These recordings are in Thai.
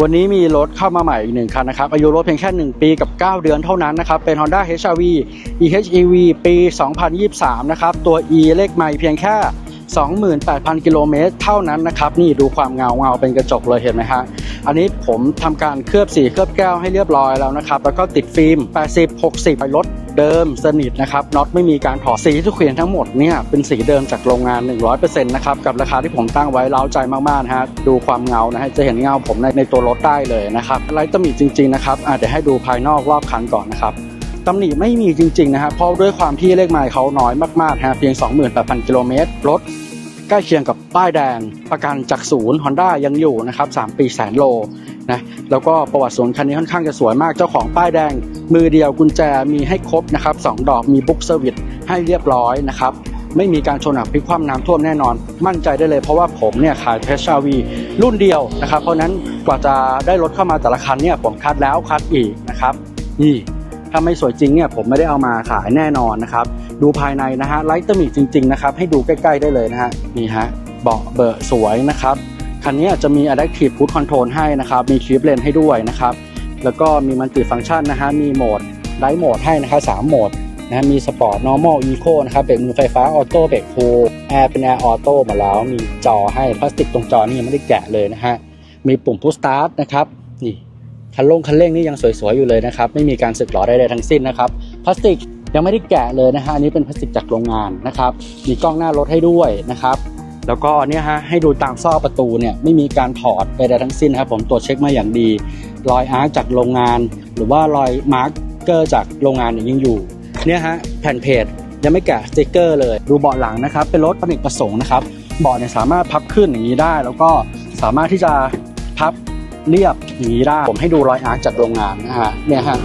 วันนี้มีรถเข้ามาใหม่อีกหนึ่งคันนะครับ อายุรถเพียงแค่ 1 ปีกับ 9 เดือนเท่านั้นนะครับ เป็น Honda HR-V EHEV ปี 2023 นะครับ ตัว E เลขไมล์เพียงแค่ 28,000 กิโลเมตรเท่านั้นนะครับ นี่ดูความเงาเงาเป็นกระจกเลยเห็นไหมฮะ อันนี้ผมทำการเคลือบสีเคลือบแก้วให้เรียบร้อยแล้วนะครับ แล้วก็ติดฟิล์ม 80 60ไปรถ เดิมสนิทนะครับน็อตไม่มีการถอดสีทุกเขียนทั้งหมดเนี่ยเป็นสีเดิมจากโรงงาน 100%นะครับกับราคาที่ผมตั้งไว้เล้าใจมากๆนะฮะดูความเงานะฮะจะเห็นเงาผมในในตัวรถได้เลยนะครับไลท์ตำหนิจริงๆนะครับอ่าเดี๋ยวให้ดูภายนอกรอบคันก่อนนะครับตำหนิไม่มีจริงๆนะครับเพราะด้วยความที่เลขไมล์เขาน้อยมากๆฮะเพียง 28,000 กิโลเมตรรถ ใกล้เคียงกับป้ายแดงประกันจากศูนย์ Honda ยังอยู่นะครับ3ปีแสนโลนะแล้วก็ประวัติศูนคันนี้ค่อนข้างจะสวยมากเจ้าของป้ายแดง มือเดียวกุญแจมีให้ครบนะครับสองดอกมีบุ๊กเซอร์วิสให้เรียบร้อยนะครับไม่มีการชนอับพลิกคว่ำน้ำท่วมแน่นอน มั่นใจได้เลยเพราะว่าผมเนี่ยขายเพชรวีรุ่นเดียวนะครับ เพราะฉะนั้นกว่าจะได้รถเข้ามาแต่ละคันเนี่ยผมคัดแล้วคัดอีกนะครับนี่ถ้าไม่สวยจริงเนี่ยผมไม่ได้เอามาขายแน่นอนนะครับ ดูภายในนะฮะไลท์ตมิจริงๆนะครับให้ดูใกล้ๆได้เลยนะฮะนี่ฮะเบาะเบอะสวยนะครับคันนี้จะมี Adaptive Cruise Control ให้นะครับมี Keep Lane ให้ด้วยนะครับแล้วก็มีมันติฟังก์ชันนะฮะมีโหมดไ i ท์โหมดให้นะครับ3โหมดนะฮะมี Sport Normal Eco นะครับเบรกมือไฟฟ้าออโต้เบรกโฮแอร์เป็นแอร์ออโต้มาแล้ว มีจอให้พลาสติกตรงจอนี่ยังไม่ได้แกะเลยนะฮะ มีปุ่ม Push Start นะครับ นี่ คันลงคันเร่งนี่ยังสวยๆ อยู่เลยนะครับ ไม่มีการสึกหรอใดๆทั้งสิ้นนะครับ พลาสติก ยังไม่ได้แกะเลยนะฮะอันนี้เป็นพลาสติกจากโรงงานนะครับ มีกล้องหน้ารถให้ด้วยนะครับ แล้วก็เนี่ยฮะให้ดูตามซ่อประตูเนี่ยไม่มีการถอดใดๆทั้งสิ้นครับผมตรวจเช็คมาอย่างดี รอยอาร์คจากโรงงาน หรือว่ารอยมาร์กเกอร์จากโรงงานเนี่ยยังอยู่เนี่ยฮะแผ่นเพจยังไม่แกะสติกเกอร์เลย ดูเบาะหลังนะครับ เป็นรถประดิษฐ์ประสงค์นะครับเบาะเนี่ยสามารถพับขึ้นอย่างนี้ได้ แล้วก็สามารถที่จะพับเรียบอย่างนี้ได้ผมให้ดูรอยอาร์คจากโรงงานนะฮะเนี่ยฮะ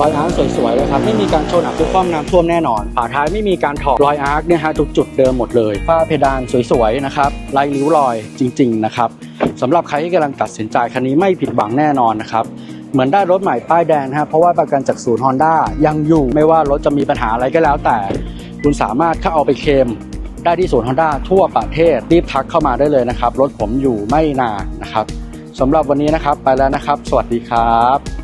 รอยอาร์คสวยๆเลยครับไม่มีการชนอับทุกข้อมน้ำท่วมแน่นอนฝาท้ายไม่มีการถอดรอยอาร์คเนี่ยฮะทุกจุดเดิมหมดเลยฝ้าเพดานสวยๆนะครับลายริ้วรอยจริง ๆ นะครับสำหรับใครที่กำลังตัดสินใจคันนี้ไม่ผิดหวังแน่นอนนะครับเหมือนได้รถใหม่ป้ายแดงนะฮะเพราะว่าประกันจากศูนย์ฮอนด้ายังอยู่ไม่ว่ารถจะมีปัญหาอะไรก็แล้วแต่ คุณสามารถเข้าเอาไปเคลมได้ที่ศูนย์ฮอนด้าทั่วประเทศรีบทักเข้ามาได้เลยนะครับ รถผมอยู่ไม่นานนะครับสำหรับวันนี้นะครับไปแล้วนะครับ สวัสดีครับ